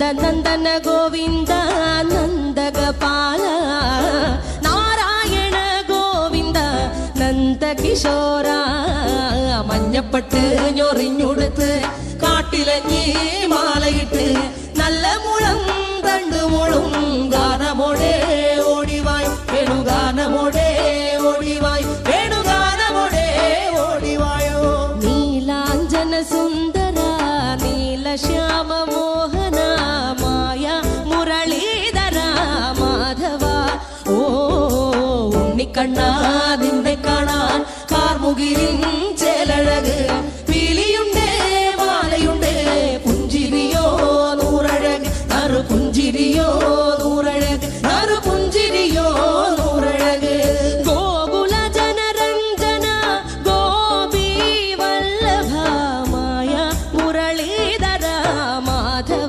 நந்த நந்தன கோவிந்த நந்தகபால நாராயண கோவிந்த நந்த கிஷോര മഞ്ഞപ്പെട്ട് ഞൊറിഞ്ഞുടുത്ത് കാട്ടിലഞ്ഞി മാലയിട്ട് നല്ല മുളം തണ്ടു മുളും ഗാനമോടെ ഓടിവായും വേണു ഗാനമോടെ ഓടിവായും വേണു ഗാനമോടെ ഓടിവായോ നീലാഞ്ജന സുന്ദര നീല ശ്യാമ கண்ணா திந்தை காணான். கார்முகிலின் செயலழகு